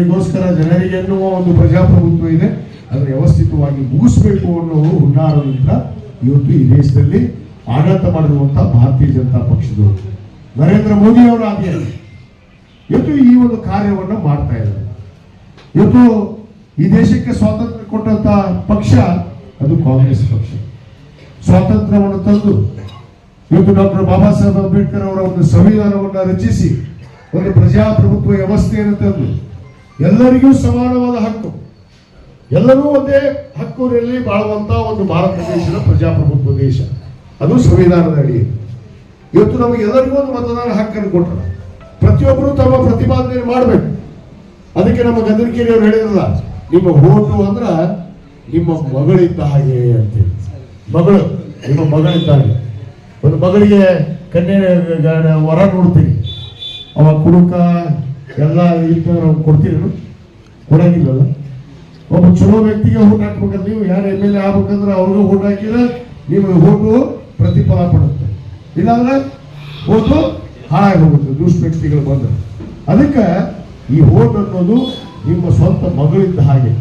ಜನರಿಗೋಸ್ಕರ ಜನರಿಗೆ ಎನ್ನುವ ಒಂದು ಪ್ರಜಾಪ್ರಭುತ್ವ ಇದೆ. ಅದನ್ನು ವ್ಯವಸ್ಥಿತವಾಗಿ ಮುಗಿಸ್ಬೇಕು ಅನ್ನೋ ಹುನ್ನಾರದಿಂದ ಇವತ್ತು ಈ ದೇಶದಲ್ಲಿ ಆಡಳಿತ ಮಾಡಿರುವಂತಹ ಭಾರತೀಯ ಜನತಾ ಪಕ್ಷದವರು. ನರೇಂದ್ರ ಮೋದಿ ಅವರು ಆದಿಯಲ್ಲಿ ಇವತ್ತು ಈ ಒಂದು ಕಾರ್ಯವನ್ನು ಮಾಡ್ತಾ ಇದ್ದಾರೆ. ಇವತ್ತು ಈ ದೇಶಕ್ಕೆ ಸ್ವಾತಂತ್ರ್ಯ ಕೊಟ್ಟಂತ ಪಕ್ಷ ಅದು ಕಾಂಗ್ರೆಸ್ ಪಕ್ಷ. ಸ್ವಾತಂತ್ರ್ಯವನ್ನು ತಂದು ಇವತ್ತು ಡಾಕ್ಟರ್ ಬಾಬಾ ಸಾಹೇಬ್ ಅಂಬೇಡ್ಕರ್ ಅವರ ಒಂದು ಸಂವಿಧಾನವನ್ನು ರಚಿಸಿ ಒಂದು ಪ್ರಜಾಪ್ರಭುತ್ವ ವ್ಯವಸ್ಥೆಯನ್ನು ತಂದು ಎಲ್ಲರಿಗೂ ಸಮಾನವಾದ ಹಕ್ಕು. ಎಲ್ಲರೂ ಒಂದೇ ಹಕ್ಕುರಲ್ಲಿ ಬಾಳುವಂತ ಒಂದು ಭಾರತ ದೇಶದ ಪ್ರಜಾಪ್ರಭುತ್ವ ದೇಶ. ಅದು ಸಂವಿಧಾನದ ಅಡಿ. ಇವತ್ತು ನಮಗೆ ಎಲ್ಲರಿಗೂ ಒಂದು ಮತದಾನ ಹಕ್ಕನ್ನು ಕೊಟ್ಟರು ಪ್ರತಿಯೊಬ್ಬರು ತಮ್ಮ ಪ್ರತಿಪಾದನೆ ಮಾಡಬೇಕು. ಅದಕ್ಕೆ ನಮ್ಮ ಗದರಿಕೆರೆ ಅವರು ಹೇಳಿರಲ್ಲ ನಿಮ್ಮ ಓಟು ಅಂದ್ರ ನಿಮ್ಮ ಮಗಳಿದ್ದ ಹಾಗೆ ಅಂತೇಳಿ ಮಗಳು, ನಿಮ್ಮ ಮಗಳಿದ್ದ ಹಾಗೆ ಒಂದು ಮಗಳಿಗೆ ಕನ್ಯೆ ವರ ನೋಡ್ತೀವಿ ಅವ ಕುಡುಕ ಎಲ್ಲ ಇದ್ದ ನಾವು ಕೊಡ್ತೀವಿ ಕೊಡಂಗಿಲ್ಲಲ್ಲ. ಒಬ್ಬ ಚಲೋ ವ್ಯಕ್ತಿಗೆ ಊಟ ಹಾಕ್ಬೇಕಂದ್ರೆ ನೀವು ಯಾರು ಎಂ ಎಲ್ ಎ ಆಗ್ಬೇಕಂದ್ರೆ ಅವ್ರಿಗೂ ಓಟ್ ಹಾಕಿದ್ರೆ ನೀವು ಓಟು ಪ್ರತಿಫಲ ಪಡುತ್ತೆ ಇಲ್ಲಾಂದ್ರೆ ಓಟು ಹಾಳಾಗಿ ಹೋಗುತ್ತೆ ದುಷ್ಟ ವ್ಯಕ್ತಿಗಳು ಬಂದ್ರೆ. ಅದಕ್ಕೆ ಈ ಓಟ್ ಅನ್ನೋದು ನಿಮ್ಮ ಸ್ವಂತ ಮಗಳಿದ್ದ ಹಾಗೆ.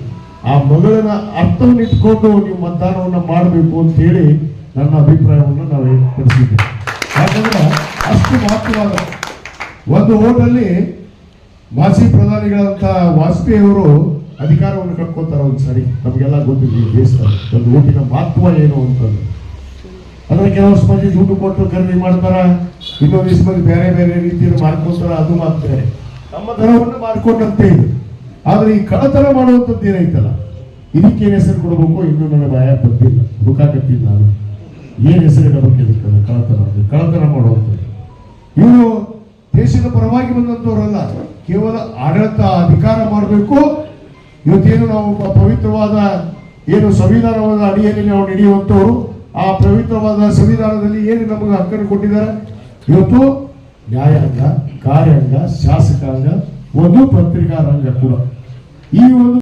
ಆ ಮಗಳನ್ನ ಅರ್ಥವನ್ನು ಇಟ್ಕೊಂಡು ನೀವು ಮತದಾನವನ್ನು ಮಾಡಬೇಕು ಅಂತ ಹೇಳಿ ನನ್ನ ಅಭಿಪ್ರಾಯವನ್ನು ನಾವು ವ್ಯಕ್ತಪಡಿಸಿದ್ದೇವೆ ಯಾಕಂದ್ರೆ ಅಷ್ಟು ಮಹತ್ವವಾದ ಒಂದು ಓಟಲ್ಲಿ ಮಾಜಿ ಪ್ರಧಾನಿಗಳಂತ ವಾಜಪೇಯಿ ಅವರು ಅಧಿಕಾರವನ್ನು ಕಳ್ಕೊತಾರ ಒಂದು ನಮಗೆಲ್ಲ ಗೊತ್ತಿದೆ ದೇಶದಲ್ಲಿ ಒಂದು ಊಟಿನ ಮಹತ್ವ ಏನು ಅಂತಂದು ಅಂದ್ರೆ ಕೆಲವು ಮಂದಿ ದುಡ್ಡು ಕೊಟ್ಟು ಖರೀದಿ ಮಾಡ್ತಾರ ಇನ್ನೊಂದಿಷ್ಟು ಮಂದಿ ಬೇರೆ ಬೇರೆ ರೀತಿಯಲ್ಲಿ ಮಾಡ್ಕೊತಾರ, ಅದು ಮಾತ್ರ. ನಮ್ಮ ದರವನ್ನು ಮಾಡ್ಕೊಂಡಂತೆ ಇದೆ. ಆದ್ರೆ ಈ ಕಳತನ ಮಾಡುವಂಥದ್ದು ಏನೈತಲ್ಲ ಇದಕ್ಕೆ ಏನ್ ಹೆಸರು ಕೊಡಬೇಕು? ಇನ್ನು ನನ್ನ ಭಯ ಬಂದಿಲ್ಲ ಹುಡುಕಾಕತ್ತಿಲ್ಲ ನಾನು. ಏನು ಹೆಸರು ಇಡಬೇಕು ಇದಕ್ಕೆ? ಕಳತನ ಕಳತನ ಮಾಡುವಂಥದ್ದು. ಇವರು ದೇಶದ ಪರವಾಗಿ ಬಂದಂತವರಲ್ಲ, ಕೇವಲ ಆಡಳಿತ ಅಧಿಕಾರ ಮಾಡಬೇಕು. ಇವತ್ತೇನು ನಾವು ಪವಿತ್ರವಾದ, ಏನು ಸಂವಿಧಾನವಾದ ಅಡಿಯಲ್ಲಿ ನಾವು ನಡೆಯುವಂತವರು ಆ ಪವಿತ್ರವಾದ ಸಂವಿಧಾನದಲ್ಲಿ ಏನು ನಮಗೆ ಹಕ್ಕನ್ನು ಕೊಟ್ಟಿದ್ದಾರೆ? ಇವತ್ತು ನ್ಯಾಯಾಂಗ, ಕಾರ್ಯಾಂಗ, ಶಾಸಕಾಂಗ, ಒಂದು ಪತ್ರಿಕಾ ರಂಗ ಕೂಡ. ಈ ಒಂದು